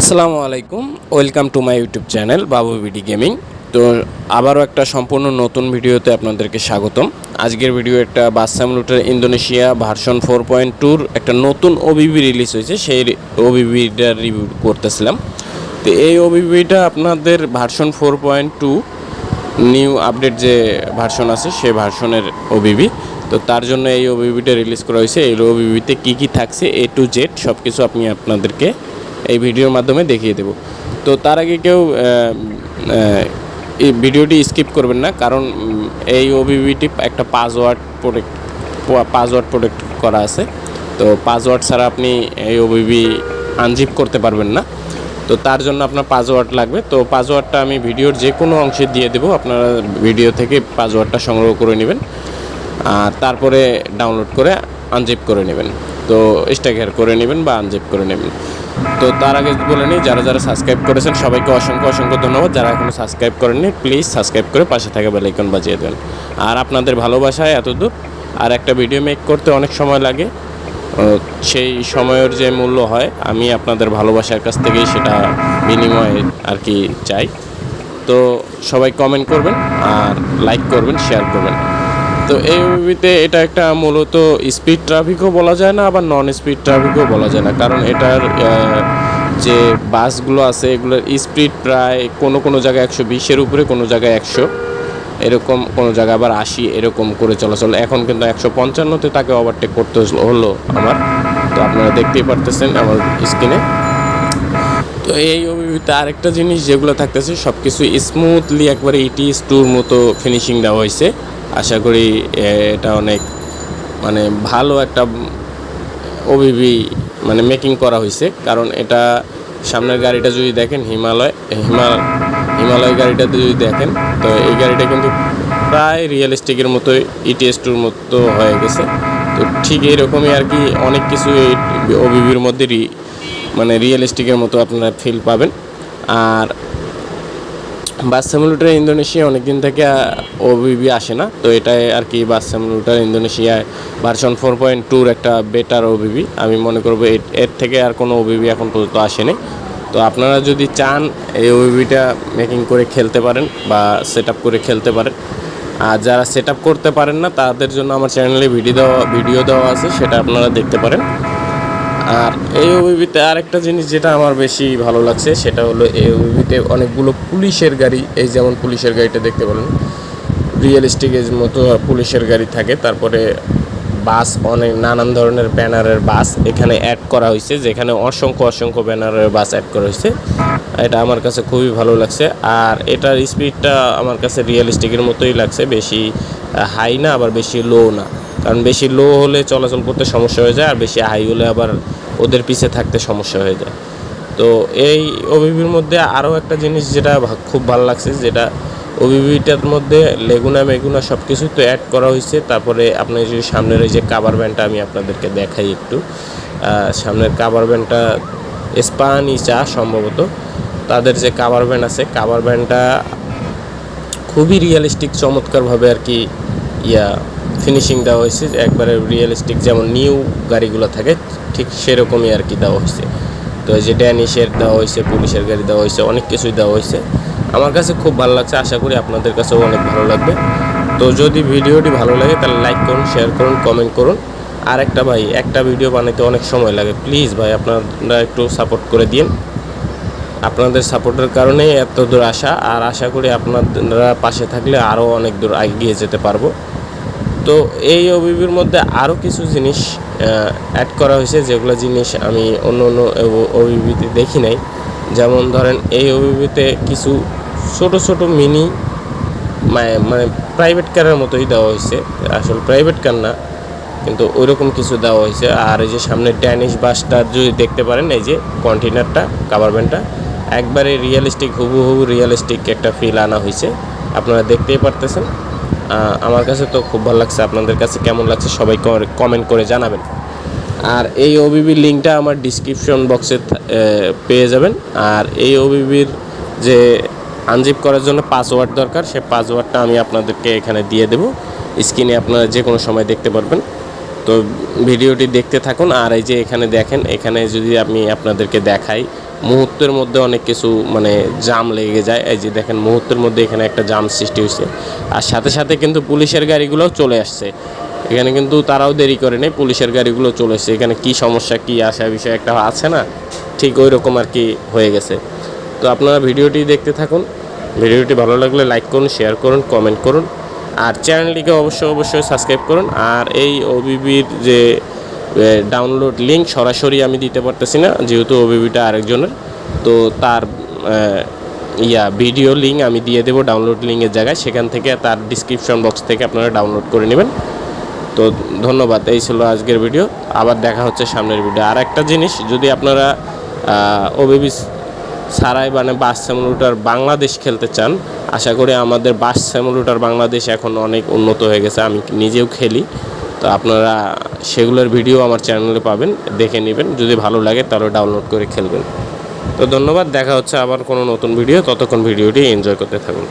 আসসালামু আলাইকুম, welcome to my YouTube channel Babu BD gaming. তো আবারও একটা সম্পূর্ণ নতুন ভিডিওতে আপনাদেরকে স্বাগতম। আজকের ভিডিও একটা বাসাম লুটের ইন্দোনেশিয়া ভার্সন ফোর পয়েন্ট টুর একটা নতুন ওবিবি রিলিজ হয়েছে, সেই ওবিবিটার রিভিউ করতেছিলাম। তো এই ওবিবিটা আপনাদের version four point two new update যে ভার্সন আছে সেই ভার্সনের ওবিবি তো তার জন্য এই ওবিবিটা রিলিজ করা হয়েছে। এই ওবিবিতে কী কী থাকছে এ টু জেড সব কিছু আপনি আপনাদেরকে এই ভিডিওর মাধ্যমে দেখিয়ে দেব। তো তার আগে কেউ এই ভিডিওটি স্কিপ করবেন না, কারণ এই ওবিবিটি একটা পাসওয়ার্ড প্রোটেক্ট পাসওয়ার্ড প্রোটেক্ট করা আছে। তো পাসওয়ার্ড ছাড়া আপনি এই ওবিবি আনজিপ করতে পারবেন না। তো তার জন্য আপনার পাসওয়ার্ড লাগবে। তো পাসওয়ার্ডটা আমি ভিডিওর যে কোনো অংশে দিয়ে দেবো। আপনারা ভিডিও থেকে পাসওয়ার্ডটা সংগ্রহ করে নেবেন। আর তারপরে ডাউনলোড করে আনজিপ করে নেবেন। তো স্ট্যাকার করে নেবেন বা আনজিপ করে নেবেন। তো তার আগে বলে নিই, যারা যারা সাবস্ক্রাইব করেছেন, সবাইকে অসংখ্য অসংখ্য ধন্যবাদ। যারা এখনও সাবস্ক্রাইব করেননি প্লিজ সাবস্ক্রাইব করে পাশে থাকা বেলাইকন বাজিয়ে দেবেন। আর আপনাদের ভালোবাসায় এতদূর, আর একটা ভিডিও মেক করতে অনেক সময় লাগে। সেই সময়ের যে মূল্য হয়, আমি আপনাদের ভালোবাসার কাছ থেকেই সেটা বিনিময়ে আর কি চাই। তো সবাই কমেন্ট করবেন, আর লাইক করবেন শেয়ার করবেন। তো এই মুভিতে এটা একটা মূলত স্পিড ট্রাফিকও বলা যায় না, আবার নন স্পিড ট্রাফিকও বলা যায় না। কারণ এটার যে বাসগুলো আছে এগুলোর স্পিড প্রায় কোনো কোনো জায়গায় একশো বিশের উপরে, কোনো জায়গায় একশো। এরকম কোনো জায়গায় আবার আশি এরকম করে চলাচল। এখন কিন্তু একশো পঞ্চান্নতে তাকে ওভারটেক করতে হলো আমার। তো আপনারা দেখতেই পারতেছেন আমার স্ক্রিনে তো এই অভিভূতে আরেকটা জিনিস যেগুলো থাকতেছে সব কিছু স্মুথলি একবারে ইটি স্টুর মতো ফিনিশিং দেওয়া হয়েছে। আশা করি এটা অনেক মানে ভালো একটা ওবিবি মানে মেকিং করা হয়েছে কারণ এটা সামনের গাড়িটা যদি দেখেন, হিমালয় হিমাল হিমালয় গাড়িটা যদি দেখেন, তো এই গাড়িটা কিন্তু প্রায় রিয়েলিস্টিকের মতোই ইটিএস টুর মতো হয়ে গেছে। তো ঠিক এইরকমই আর কি, অনেক কিছু এই ওবিবির মধ্যে মানে রিয়েলিস্টিকের মতো আপনারা ফিল পাবেন। আর বাস স্যামুলুটার ইন্দোনেশিয়া অনেকদিন থেকে ওবিবি আসে না। তো এটাই আর কি বাস স্যামুলুটার ইন্দোনেশিয়ায় ভার্সন ফোর পয়েন্ট টুর একটা বেটার ওবিবি আমি মনে করব এর থেকে আর কোনো ওবিবি এখন পর্যন্ত আসেনি। তো আপনারা যদি চান এই ওবিবিটা মেকিং করে খেলতে পারেন বা সেট করে খেলতে পারেন। আর যারা সেট করতে পারেন না, তাদের জন্য আমার চ্যানেলে ভিডিও দেওয়া ভিডিও দেওয়া আছে, সেটা আপনারা দেখতে পারেন। আর এই ওবিবিতে আরেকটা জিনিস যেটা আমার বেশি ভালো লাগছে, সেটা হলো এই ওবিবিতে অনেকগুলো পুলিশের গাড়ি, এই যেমন পুলিশের গাড়িটা দেখতে পারেন রিয়েলিস্টিকের মতো পুলিশের গাড়ি থাকে, তারপরে বাস, অনেক নানান ধরনের ব্যানারের বাস এখানে অ্যাড করা হয়েছে, যেখানে অসংখ্য অসংখ্য ব্যানারের বাস অ্যাড করা হয়েছে। এটা আমার কাছে খুবই ভালো লাগছে। আর এটার স্পিডটা আমার কাছে রিয়েলিস্টিকের মতোই লাগছে, বেশি হাই না, আবার বেশি লো না। কারণ বেশি লো হলে চলাচল করতে সমস্যা হয়ে যায়, আর বেশি হাই হলে আবার ওদের পিছে থাকতে সমস্যা হয়ে যায়। তো এই ওবিবির মধ্যে আরও একটা জিনিস যেটা খুব ভালো লাগছে, যেটা ওবিবিটার মধ্যে লেগুনা মেগুনা সব কিছুই তো অ্যাড করা হয়েছে। তারপরে আপনি যদি সামনের এই যে কাবার ব্যান্ডটা আমি আপনাদেরকে দেখাই একটু। সামনের কাবার ব্যান্ডটা স্পানি চা সম্ভবত। তাদের যে কাভার ব্যান্ড আছে কাভার ব্যান্ডটা খুবই রিয়েলিস্টিক চমৎকারভাবে আর কি, ইয়া ফিনিশিং দেওয়া হয়েছে। একবারে রিয়েলিস্টিক যেমন নিউ গাড়িগুলো থাকে, ঠিক সেরকমই আর কি দেওয়া হয়েছে। তো এই যে ড্যানিশের দেওয়া হয়েছে, পুলিশের গাড়ি দেওয়া হয়েছে, অনেক কিছুই দেওয়া হয়েছে। আমার কাছে খুব ভালো লাগছে, আশা করি আপনাদের কাছেও অনেক ভালো লাগবে। তো যদি ভিডিওটি ভালো লাগে, তাহলে লাইক করুন শেয়ার করুন কমেন্ট করুন। আর একটা ভাই, একটা ভিডিও বানাতে অনেক সময় লাগে। প্লিজ ভাই, আপনারা একটু সাপোর্ট করে দিন আপনাদের সাপোর্টের কারণে এত দূর আসা, আর আশা করি আপনারা পাশে থাকলে আরও অনেক দূর এগিয়ে যেতে পারব। তো এই ওবিবির মধ্যে আরও কিছু জিনিস অ্যাড করা হয়েছে, যেগুলো জিনিস আমি অন্য অন্য ওবিবিতে দেখি নাই। যেমন ধরেন, এই ওবিবিতে কিছু ছোট ছোট মিনি মানে মানে প্রাইভেট কারের মতোই দেওয়া হয়েছে। আসলে প্রাইভেট কার না, কিন্তু ওইরকম কিছু দেওয়া হয়েছে। আর এই যে সামনে ড্যানিশ বাসটা যদি দেখতে পারেন, এই যে কন্টেনারটা কাভার ভ্যানটা একবারে রিয়েলিস্টিক হুবহু রিয়েলিস্টিক একটা ফিল আনা হয়েছে। আপনারা দেখতেই পারতেছেন। আমার কাছে তো খুব ভালো লাগছে। আপনাদের কাছে কেমন লাগছে সবাই কমেন্ট করে জানাবেন। আর এই ওবিবির লিঙ্কটা আমার ডিসক্রিপশন বক্সে পেয়ে যাবেন। আর এই ওবিবির যে আনজিপ করার জন্য পাসওয়ার্ড দরকার, সে পাসওয়ার্ডটা আমি আপনাদেরকে এখানে দিয়ে দেবো। স্ক্রিনে আপনারা যে কোনো সময় দেখতে পারবেন। তো ভিডিওটি দেখতে থাকুন। আর এই যে এখানে দেখেন, এখানে যদি আমি আপনাদেরকে দেখাই মুহূর্তের মধ্যে অনেক কিছু মানে জাম লেগে যায়। এই যে দেখেন, মুহূর্তের মধ্যে এখানে একটা জাম সৃষ্টি হয়েছে। আর সাথে সাথে কিন্তু পুলিশের গাড়িগুলোও চলে আসছে। এখানে কিন্তু তারাও দেরি করে নেই, পুলিশের গাড়িগুলো চলে এসছে। এখানে কি সমস্যা, কি আসা বিষয় একটা আছে না? ঠিক ওই রকম আর কি হয়ে গেছে। তো আপনারা ভিডিওটি দেখতে থাকুন। ভিডিওটি ভালো লাগলে লাইক করুন, শেয়ার করুন, কমেন্ট করুন। আর চ্যানেলটিকে অবশ্যই অবশ্যই সাবস্ক্রাইব করুন। আর এই ওবিবির যে ডাউনলোড লিঙ্ক সরাসরি আমি দিতে পারতেছি না, যেহেতু ওবিবিটা আরেকজনের। তো তার ইয়া ভিডিও লিঙ্ক আমি দিয়ে দেবো ডাউনলোড লিঙ্কের জায়গায়। সেখান থেকে তার ডিসক্রিপশন বক্স থেকে আপনারা ডাউনলোড করে নেবেন। তো ধন্যবাদ, এই ছিল আজকের ভিডিও আবার দেখা হচ্ছে সামনের ভিডিও আর একটা জিনিস, যদি আপনারা ওবিবি সারাই মানে বাস স্যামুলুটার বাংলাদেশ খেলতে চান, আশা করি আমাদের বাস স্যামুলুটার বাংলাদেশ এখন অনেক উন্নত হয়ে গেছে। আমি নিজেও খেলি। তো আপনারা সেগুলোর ভিডিও আমার চ্যানেলে পাবেন, দেখে নেবেন। যদি ভালো লাগে তাহলে ডাউনলোড করে খেলবেন। তো ধন্যবাদ, দেখা হচ্ছে আবার কোনো নতুন ভিডিও। ততক্ষণ ভিডিওটি এনজয় করতে থাকুন।